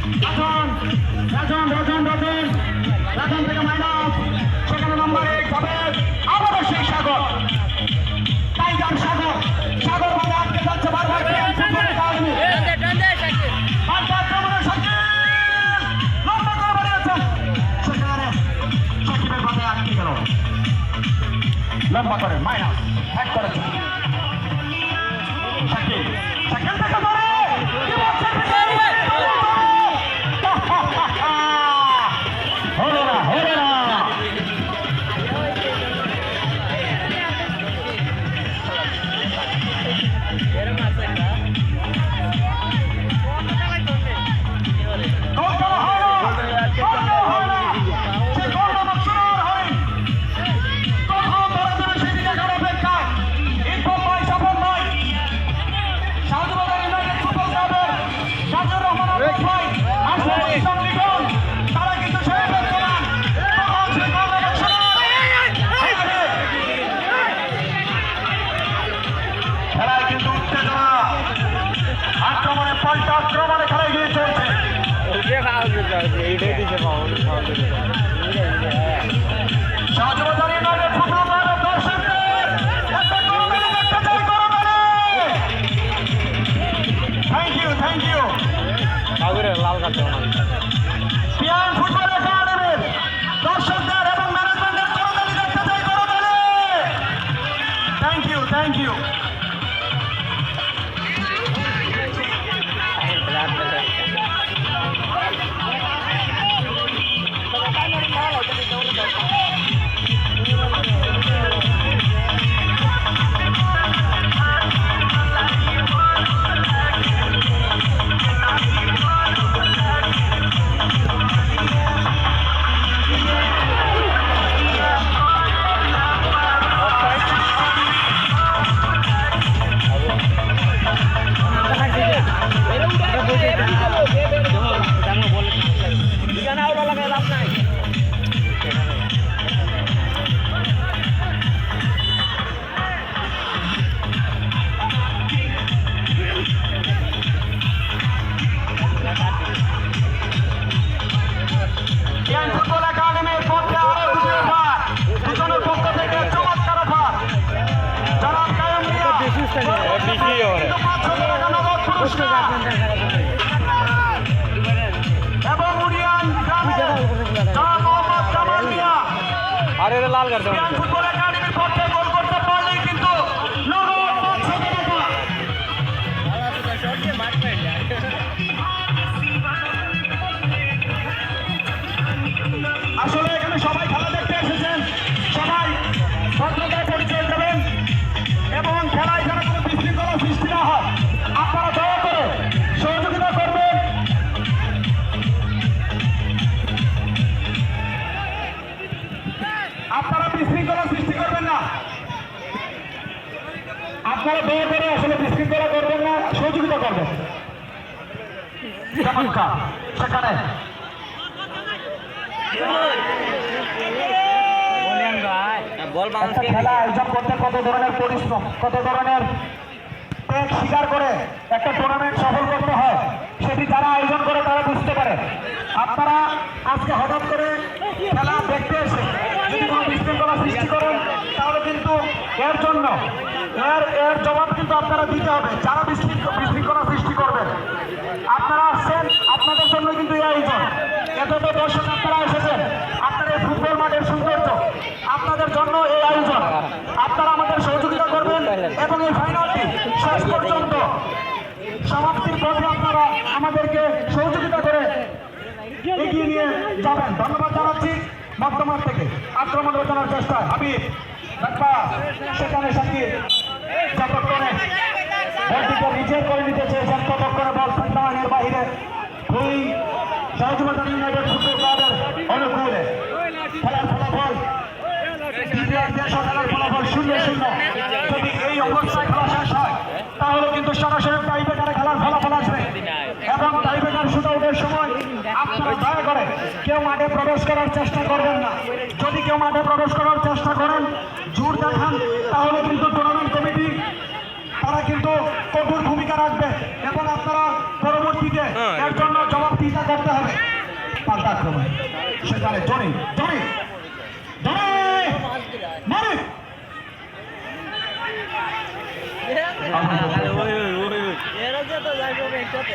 রাজন রাজন রাজন রাজন রাজন থেকে মাইনাস সেখানে নাম্বার এক যাবে আবারও সেই সাগর টাইগার সাগর সাগর মানে আটকে যাচ্ছে বারবার লম্বা করে করে মাইনাস হ্যাক করেছে সাকিব সাকিব থেকে আক্রমণে পাল্টা আক্রমণে খেলায় গিয়ে চলছে ফুটবল আরে লাল কাটতে আপনারা দয়া করে আসলে বিশৃঙ্খলা করবেন না সহযোগিতা করবেন। সেখানে খেলা আয়োজন করতে কত ধরনের পরিশ্রম কত ধরনের ত্যাগ স্বীকার করে একটা টুর্নামেন্ট সফল করতে হয় সেটি যারা আয়োজন করে তারা বুঝতে পারে। আপনারা আজকে হঠাৎ করে খেলা দেখতে এসে যদি কোনো বিশৃঙ্খলা সৃষ্টি করেন এর জন্য, এর এর জবাব কিন্তু আপনারা দিতে হবে। যারা বিশৃঙ্খ- বিশৃঙ্খলা সৃষ্টি করবেন আপনারা আসছেন, আপনাদের জন্য কিন্তু এই আয়োজন। এত তো দর্শক আপনারা এসেছেন, আপনারা এই ফুটবল মাঠের সৌন্দর্য, আপনাদের জন্য এই আয়োজন। আপনারা আমাদের সহযোগিতা করবেন এবং এই ফাইনালটি শেষ পর্যন্ত সমাপ্তির পথে আপনারা আমাদেরকে সহযোগিতা করে এগিয়ে নিয়ে যাবেন। ধন্যবাদ জানাচ্ছি মধ্যমাঠ থেকে। আক্রমণ রচনার চেষ্টায়। হাবিব। খেলার এই অবস্থায় তাহলে কিন্তু সরাসরি টাইব্রেকারে খেলার ফলাফল আসবে। এবং টাইব্রেকার শুট আউটের সময় কেউ মাঠে প্রবেশ করার চেষ্টা করবেন না। যদি কেউ মাঠে প্রবেশ করার চেষ্টা করেন জোর দেখান তাহলে কিন্তু টুর্নামেন্ট কমিটি তারা কিন্তু কঠোর ভূমিকা রাখবে এবং আপনারা পরবর্তীতে হ্যাঁ, এর জন্য জবাব জবাবদিহিতা করতে হবে। পাল্টা আক্রমণ। সেখানে জনি জনি জনি মানে তো যাবে একসাথে